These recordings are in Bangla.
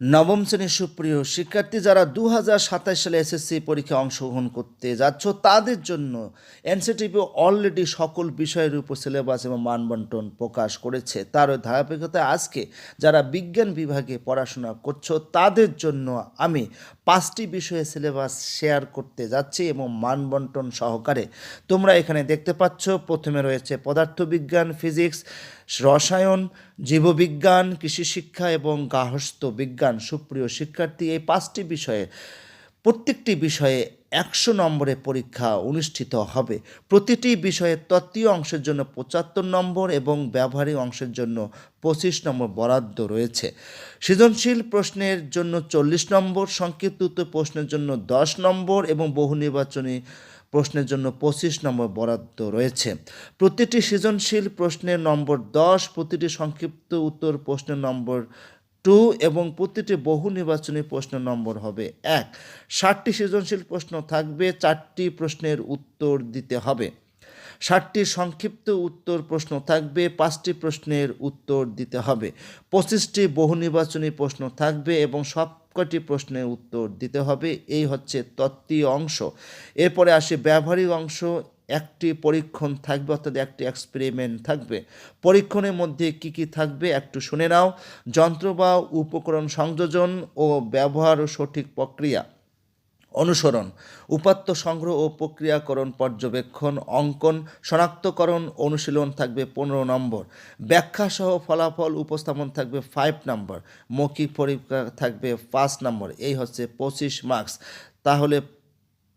নবম শ্রেণির সুপ্রিয় শিক্ষার্থী যারা দু হাজার সাতাশ সালে এসএসসি পরীক্ষায় অংশগ্রহণ করতে যাচ্ছ, তাদের জন্য এনসিটিভি অলরেডি সকল বিষয়ের উপর সিলেবাস এবং মানবন্টন প্রকাশ করেছে। তার ধারাবাহিকতায় আজকে যারা বিজ্ঞান বিভাগে পড়াশোনা করছ, তাদের জন্য আমি পাঁচটি বিষয়ে সিলেবাস শেয়ার করতে যাচ্ছি এবং মানবন্টন সহকারে। তোমরা এখানে দেখতে পাচ্ছ, প্রথমে রয়েছে পদার্থবিজ্ঞান, ফিজিক্স, রসায়ন, জীববিজ্ঞান কৃষি শিক্ষা এবং গার্হস্থ্য বিজ্ঞান। সুপ্রিয় শিক্ষার্থী, এই পাঁচটি বিষয়ে, প্রত্যেকটি বিষয়ে একশো নম্বরে পরীক্ষা অনুষ্ঠিত হবে। প্রতিটি বিষয়ে তত্ত্বীয় অংশের জন্য পঁচাত্তর নম্বর এবং ব্যবহারিক অংশের জন্য পঁচিশ নম্বর বরাদ্দ রয়েছে। সৃজনশীল প্রশ্নের জন্য চল্লিশ নম্বর, সংক্ষিপ্ত উত্তর প্রশ্নের জন্য দশ নম্বর এবং বহু নির্বাচনী প্রশ্নের জন্য পঁচিশ নম্বর বরাদ্দ রয়েছে। প্রতিটি সৃজনশীল প্রশ্নের নম্বর দশ, প্রতিটি সংক্ষিপ্ত উত্তর প্রশ্নের নম্বর টু এবং প্রতিটি বহু নির্বাচনী প্রশ্ন নম্বর হবে এক। ষাটটি সৃজনশীল প্রশ্ন থাকবে, চারটি প্রশ্নের উত্তর দিতে হবে। ষাটটি সংক্ষিপ্ত উত্তর প্রশ্ন থাকবে, পাঁচটি প্রশ্নের উত্তর দিতে হবে। পঁচিশটি বহু নির্বাচনী প্রশ্ন থাকবে এবং সবকটি প্রশ্নের উত্তর দিতে হবে। এই হচ্ছে তত্ত্বীয় অংশ। এরপরে আসে ব্যবহারিক অংশ একটি পরীক্ষণ থাকবে, অর্থাৎ একটি এক্সপেরিমেন্ট থাকবে। পরীক্ষণের মধ্যে কি কি থাকবে একটু শুনে নাও। যন্ত্র বা উপকরণ সংযোজন ও ব্যবহার ও সঠিক প্রক্রিয়া অনুসরণ। উপাত্ত সংগ্রহ ও প্রক্রিয়াকরণ পর্যবেক্ষণ। অঙ্কন, শনাক্তকরণ, অনুশীলন থাকবে পনেরো নম্বর। ব্যাখ্যা সহ ফলাফল উপস্থাপন থাকবে ফাইভ নম্বর মৌখিক পরীক্ষা থাকবে পাঁচ নম্বর। এই হচ্ছে পঁচিশ মার্কস তাহলে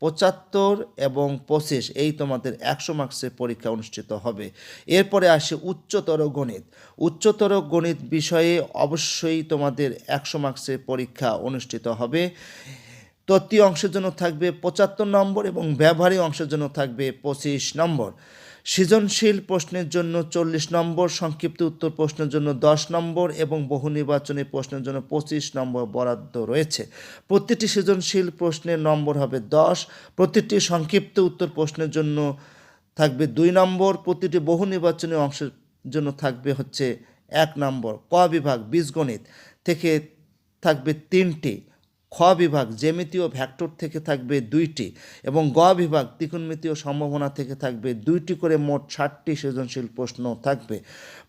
পঁচাত্তর এবং পঁচিশ, এই তোমাদের একশো মার্কসের পরীক্ষা অনুষ্ঠিত হবে। এরপরে আসে উচ্চতর গণিত। উচ্চতর গণিত বিষয়ে অবশ্যই তোমাদের একশো মার্কসের পরীক্ষা অনুষ্ঠিত হবে। তত্ত্বীয় অংশের জন্য থাকবে পঁচাত্তর নম্বর এবং ব্যবহারিক অংশের জন্য থাকবে পঁচিশ নম্বর। সৃজনশীল প্রশ্নের জন্য চল্লিশ নম্বর, সংক্ষিপ্ত উত্তর প্রশ্নের জন্য দশ নম্বর এবং বহু নির্বাচনী প্রশ্নের জন্য পঁচিশ নম্বর বরাদ্দ রয়েছে। প্রতিটি সৃজনশীল প্রশ্নের নম্বর হবে দশ, প্রতিটি সংক্ষিপ্ত উত্তর প্রশ্নের জন্য থাকবে দুই নম্বর, প্রতিটি বহু নির্বাচনী অংশের জন্য থাকবে হচ্ছে এক নম্বর। ক বিভাগ, বীজগণিত থেকে থাকবে তিনটি। খ বিভাগ জ্যামিতীয় ভ্যাক্টর থেকে থাকবে দুইটি এবং গ বিভাগ ত্রিকোণমিতীয় সম্ভাবনা থেকে থাকবে দুইটি করে মোট ষাটটি সৃজনশীল প্রশ্ন থাকবে।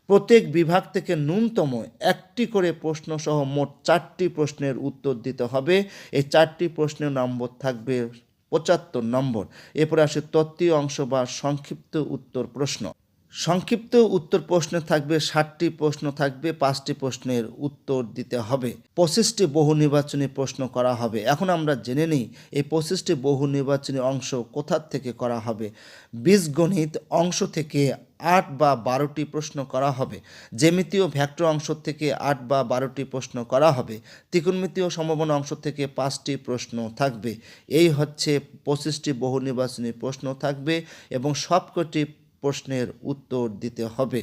প্রত্যেক বিভাগ থেকে ন্যূনতম একটি করে প্রশ্ন সহ মোট চারটি প্রশ্নের উত্তর দিতে হবে। এই চারটি প্রশ্নের নম্বর থাকবে পঁচাত্তর নম্বর। এরপরে আসে তত্ত্বীয় অংশ বা সংক্ষিপ্ত উত্তর প্রশ্ন। সংক্ষিপ্ত উত্তর প্রশ্ন থাকবে, ষাটটি প্রশ্ন থাকবে, পাঁচটি প্রশ্নের উত্তর দিতে হবে। পঁচিশটি বহু নির্বাচনী প্রশ্ন করা হবে। এখন আমরা জেনে নিই, এই পঁচিশটি বহু নির্বাচনী অংশ কোথার থেকে করা হবে। বীজগণিত অংশ থেকে আট বা বারোটি প্রশ্ন করা হবে। জ্যামিতীয় ভ্যাক্টর অংশ থেকে আট বা বারোটি প্রশ্ন করা হবে। ত্রিকোণমিতীয় সম্ভাবনা অংশ থেকে পাঁচটি প্রশ্ন থাকবে। এই হচ্ছে পঁচিশটি বহু নির্বাচনী প্রশ্ন থাকবে এবং সবকটি প্রশ্নের উত্তর দিতে হবে।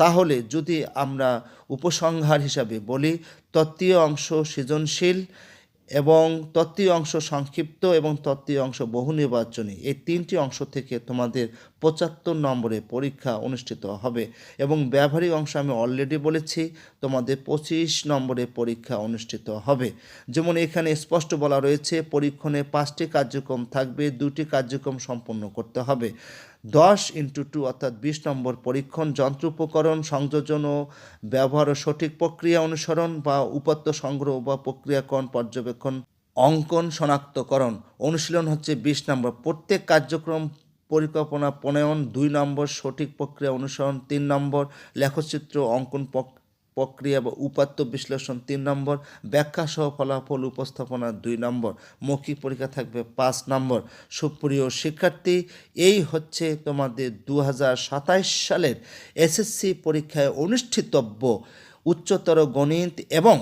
তাহলে যদি আমরা উপসংহার হিসাবে বলি, তত্ত্বীয় অংশ সৃজনশীল এবং তত্ত্বীয় অংশ সংক্ষিপ্ত এবং তত্ত্বীয় অংশ বহু নির্বাচনী, এই তিনটি অংশ থেকে তোমাদের পঁচাত্তর নম্বরে পরীক্ষা অনুষ্ঠিত হবে এবং ব্যবহারিক অংশ আমি অলরেডি বলেছি, তোমাদের পঁচিশ নম্বরে পরীক্ষা অনুষ্ঠিত হবে। যেমন এখানে স্পষ্ট বলা রয়েছে, পরীক্ষণে পাঁচটি কার্যক্রম থাকবে, দুটি কার্যক্রম সম্পন্ন করতে হবে। দশ ইন্টু টু অর্থাৎ বিশ নম্বর পরীক্ষণ যন্ত্র উপকরণ সংযোজন ও ব্যবহার ও সঠিক প্রক্রিয়া অনুসরণ বা উপাত্ত সংগ্রহ বা প্রক্রিয়াকরণ, পর্যবেক্ষণ, অঙ্কন, শনাক্তকরণ। অনুশীলন হচ্ছে বিশ নম্বর। প্রত্যেক কার্যক্রম পরিকল্পনা, প্রণয়ন, দুই নম্বর, সঠিক প্রক্রিয়া অনুসরণ, তিন নম্বর, লেখচিত্র, অঙ্কন প্রক্রিয়া বা উপাত্ত বিশ্লেষণ তিন নম্বর, ব্যাখ্যা সহ ফলাফল উপস্থাপনা দুই নম্বর, মৌখিক পরীক্ষা থাকবে পাঁচ নম্বর। সুপ্রিয় শিক্ষার্থী, এই হচ্ছে তোমাদের দু সালের এসএসসি পরীক্ষায় অনুষ্ঠিতব্য উচ্চতর গণিত এবং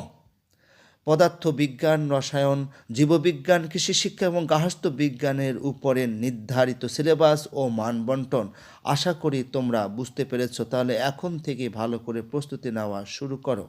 পদার্থ বিজ্ঞান রসায়ন, জীববিজ্ঞান কৃষি শিক্ষা এবং গার্হস্থ্য বিজ্ঞানের উপরে নির্ধারিত সিলেবাস ও মানবন্টন। আশা করি তোমরা বুঝতে পেরেছ, তাহলে এখন থেকে ভালো করে প্রস্তুতি নেওয়া শুরু করো।